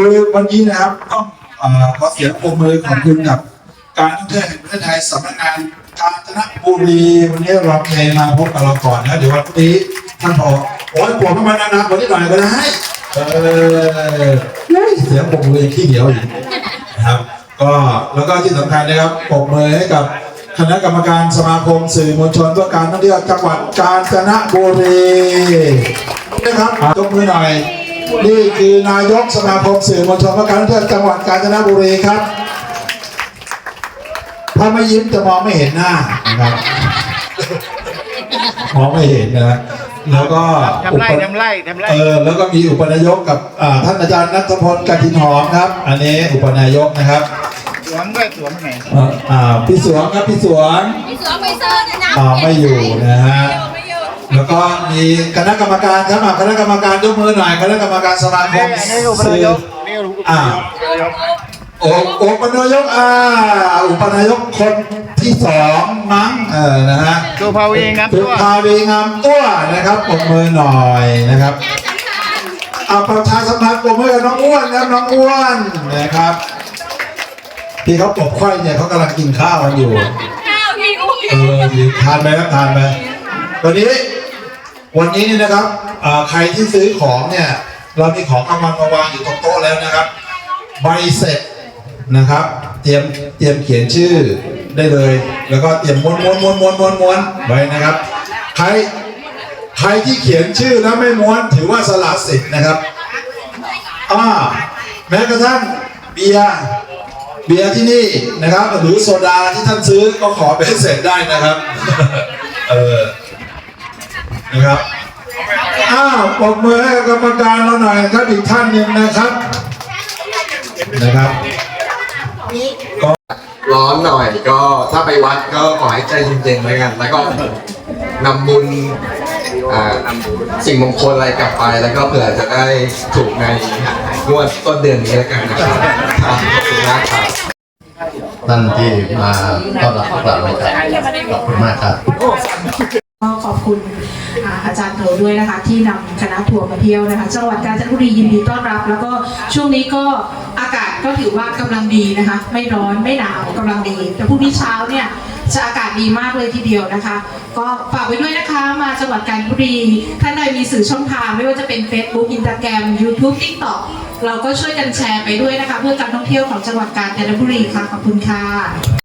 คือวันนี้นะครับต้องขอเสียงปรบมือของคุณกับ การท่องเที่ยวแห่งประเทศไทยสำนักงานกาญจนบุรีวันนี้เราเคมาพบกับเราก่อนนะเดี๋ยววันนี้ท่านพอโอ้ยปวดเข้ามานานาวันนี้หน่อยก็ได้เออเสียงปรบมือขี้เหนียวอีกนะครับ ก็แล้วก็ที่สำคัญนะครับปรบมือให้กับคณะกรรมการสมาคมสื่อมวลชนเพื่อการท่องเที่ยวจังหวัดกาญจนบุรีนะครับยกมือหน่อย นี่คือนายกสมาคมสื่อมวลชนเพื่อการท่องเที่ยวจังหวัดกาญจนบุรีครับ ถ้าไม่ยิ้มจะมองไม่เห็นหน้านะครับมองไม่เห็นนะแล้วก็ทำไร่ทำไร่ทำไร่เออแล้วก็มีอุปนายกกับอ่าท่านอาจารย์นัทพลกาทินหอมครับ อันนี้อุปนายกนะครับสวมด้วยสวมไหนเอ่ออ่าพี่สวงครับพี่สวงพี่เสือไปเซอร์เนี่ยนะอ่าไม่อยู่นะฮะไม่อยู่ แล้วก็มีคณะกรรมการครับคณะกรรมการยกมือหน่อยคณะกรรมการสมาคมนี่อุปนายกนี่อุปอ่านายกโอุปนายกอ่าอุปนายกคนที่สองมั้งเออนะฮะตัวพาวีงับสุตัวภาวีงามตัวนะครับปรบมือหน่อยนะครับเอาประชาสัมพันธ์ปรบมือกับน้องอ้วนครับน้องอ้วนนะครับที่เขาปกไข่เนี่ยเขากำลังกินข้าวกันอยู่ข้าวพี่อุ้ยเออทานไปครับทานไปวันนี้ วันนี้นี่นะครับใครที่ซื้อของเนี่ย เรามีของรางวัลมาวางอยู่ตรงโต๊ะแล้วนะครับ ใบเสร็จนะครับ เตรียมเตรียมเขียนชื่อได้เลย แล้วก็เตรียมม้วนม้วนม้วนม้วนม้วนม้วนไว้นะครับ ใครใครที่เขียนชื่อแล้วไม่ม้วนถือว่าสละสิทธิ์นะครับอ่าแม้กระทั่งเบียร์เบียร์ที่นี่นะครับ หรือโซดาที่ท่านซื้อก็ขอไปให้เสร็จได้นะครับ เออ นะครับอ้าวปรบมือให้กรรมการเราหน่อยครับอีกท่านหนึ่งนะครับนะครับร้อนหน่อยก็ถ้าไปวัดก็ขอให้ใจเย็นๆแล้วกัน แล้วก็นำบุญอ่าสิ่งมงคลอะไรกลับไป แล้วก็เผื่อจะได้ถูกในงวดต้นเดือนนี้แล้วกันนะครับครับขอบคุณมากครับท่านที่มาต้อนรับพวกเรานะครับขอบคุณมากครับก็ขอบคุณ อาจารย์โถด้วยนะคะ ที่นำคณะทัวร์มาเที่ยวนะคะ จังหวัดกาญจนบุรียินดีต้อนรับ แล้วก็ช่วงนี้ก็อากาศก็ถือว่ากำลังดีนะคะ ไม่ร้อนไม่หนาวกำลังดี แต่พรุ่งนี้เช้าเนี่ยจะอากาศดีมากเลยทีเดียวนะคะ ก็ฝากไว้ด้วยนะคะมาจังหวัดกาญจนบุรีท่านใดมีสื่อช่องทางไม่ว่าจะเป็น Facebook Instagram YouTube TikTok เราก็ช่วยกันแชร์ไปด้วยนะคะ เพื่อการท่องเที่ยวของจังหวัดกาญจนบุรีค่ะขอบคุณค่ะ